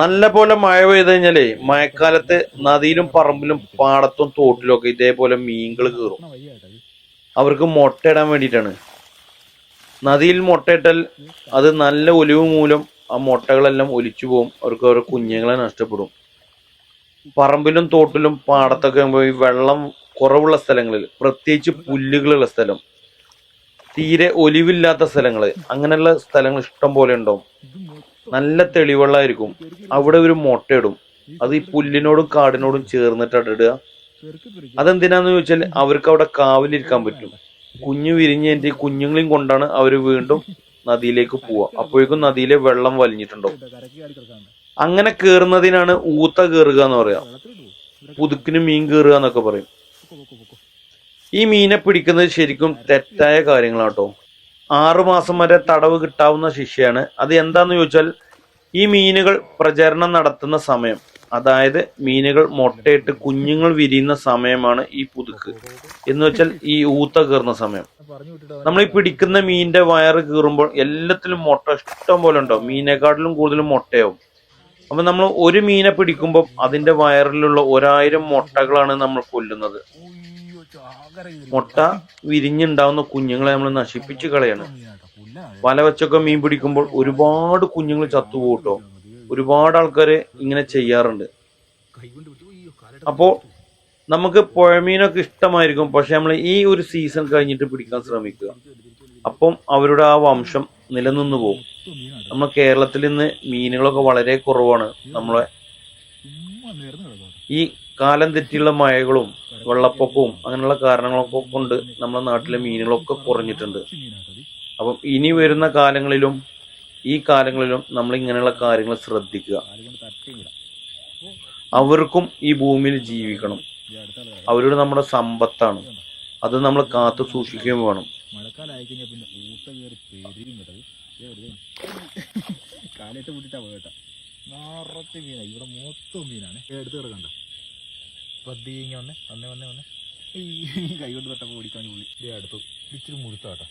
നല്ല പോലെ മഴ പെയ്ത് കഴിഞ്ഞാലേ മഴക്കാലത്ത് നദിയിലും പറമ്പിലും പാടത്തും തോട്ടിലും ഒക്കെ ഇതേപോലെ മീനുകൾ കീറും. അവർക്ക് മുട്ടയിടാൻ വേണ്ടിയിട്ടാണ്. നദിയിൽ മുട്ടയിട്ടാൽ അത് നല്ല ഒലിവ് മൂലം ആ മുട്ടകളെല്ലാം ഒലിച്ചു പോകും. അവർക്ക് അവരുടെ കുഞ്ഞുങ്ങളെ നഷ്ടപ്പെടും. പറമ്പിലും തോട്ടിലും പാടത്തൊക്കെ പോയി വെള്ളം കുറവുള്ള സ്ഥലങ്ങളിൽ പ്രത്യേകിച്ച് പുല്ലുകളുള്ള സ്ഥലം തീരെ ഒലിവില്ലാത്ത സ്ഥലങ്ങൾ അങ്ങനെയുള്ള സ്ഥലങ്ങൾ ഇഷ്ടം പോലെ ഉണ്ടാവും. നല്ല തെളിവെള്ളമായിരിക്കും അവിടെ ഒരു മുട്ടയിടും. അത് ഈ പുല്ലിനോടും കാടിനോടും ചേർന്നിട്ടാണ് ഇടുക. അതെന്തിനാന്ന് ചോദിച്ചാൽ അവർക്ക് അവിടെ കാവലിരിക്കാൻ പറ്റും. കുഞ്ഞു വിരിഞ്ഞതിന്റെ കുഞ്ഞുങ്ങളെയും കൊണ്ടാണ് അവർ വീണ്ടും നദിയിലേക്ക് പോവുക. അപ്പോഴേക്കും നദിയിലെ വെള്ളം വലിഞ്ഞിട്ടുണ്ടാവും. അങ്ങനെ കേറുന്നതിനാണ് ഊത്ത കേറുക എന്ന് പറയാ. പുതുക്കിന് മീൻ കേറുക എന്നൊക്കെ പറയും. ഈ മീനെ പിടിക്കുന്നത് ശരിക്കും തെറ്റായ കാര്യങ്ങളാട്ടോ. ആറു മാസം വരെ തടവ് കിട്ടാവുന്ന ശിക്ഷയാണ്. അത് എന്താന്ന് ചോദിച്ചാൽ ഈ മീനുകൾ പ്രചരണം നടത്തുന്ന സമയം. അതായത് മീനുകൾ മുട്ടയിട്ട് കുഞ്ഞുങ്ങൾ വിരിയുന്ന സമയമാണ് ഈ പുതുക്ക്. എന്ന് വെച്ചാൽ ഈ ഊത്ത കീറുന്ന സമയം. നമ്മൾ ഈ പിടിക്കുന്ന മീനിന്റെ വയറ് കീറുമ്പോൾ എല്ലാത്തിലും മുട്ട ഇഷ്ടം പോലെ ഉണ്ടാവും. മീനെക്കാട്ടിലും കൂടുതലും മുട്ടയാവും. അപ്പൊ നമ്മൾ ഒരു മീനെ പിടിക്കുമ്പോൾ അതിന്റെ വയറിലുള്ള ഒരായിരം മുട്ടകളാണ് നമ്മൾ കൊല്ലുന്നത്. മുട്ട വിരിഞ്ഞുണ്ടാവുന്ന കുഞ്ഞുങ്ങളെ നമ്മൾ നശിപ്പിച്ചു കളയാണ്. വല വെച്ചൊക്കെ മീൻ പിടിക്കുമ്പോൾ ഒരുപാട് കുഞ്ഞുങ്ങൾ ചത്തുപോട്ടോ ഒരുപാട് ആൾക്കാര് ഇങ്ങനെ ചെയ്യാറുണ്ട്. അപ്പോ നമുക്ക് പുഴമീനൊക്കെ ഇഷ്ടമായിരിക്കും. പക്ഷെ നമ്മൾ ഈ ഒരു സീസൺ കഴിഞ്ഞിട്ട് പിടിക്കാൻ ശ്രമിക്കുക. അപ്പം അവരുടെ ആ വംശം നിലനിന്ന് പോകും. നമ്മൾ കേരളത്തിൽ ഇന്ന് മീനുകളൊക്കെ വളരെ കുറവാണ് നമ്മളെ ഈ കാലം തെറ്റിയുള്ള മഴകളും വെള്ളപ്പൊക്കവും അങ്ങനെയുള്ള കാരണങ്ങളൊക്കെ കൊണ്ട് നമ്മുടെ നാട്ടിലെ മീനുകളൊക്കെ കുറഞ്ഞിട്ടുണ്ട്. അപ്പം ഇനി വരുന്ന കാലങ്ങളിലും ഈ കാലങ്ങളിലും നമ്മൾ ഇങ്ങനെയുള്ള കാര്യങ്ങൾ ശ്രദ്ധിക്കുക. അവർക്കും ഈ ഭൂമിയിൽ ജീവിക്കണം. അവരുടെ നമ്മുടെ സമ്പത്താണ്. അത് നമ്മൾ കാത്തു സൂക്ഷിക്കുകയും വേണം. കാലിട്ട് കൂട്ടിട്ടാ പോയിട്ടാ. നിറച്ച് മീനാ. ഇവിടെ മൊത്തം മീനാണ്. എടുത്ത് കിടക്കണ്ട. പതിങ്ങി വന്നേ വന്നേ വന്നേ വന്നേ. ഈ കൈ കൊണ്ട് തൊട്ടപ്പോൾ ഓടിക്കാൻ പുള്ളി ഇതേ അടുത്തു. ഇച്ചിരി മുഴുത്താട്ടോ.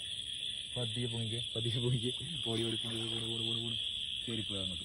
പതിയെ പൊങ്ങിക്കേ പതിയെ പൊങ്ങിക്കേ. ഓടി ഓടി പോണി പോണി പോണി പോണി പോണി കയറിപ്പോയി അങ്ങോട്ട്.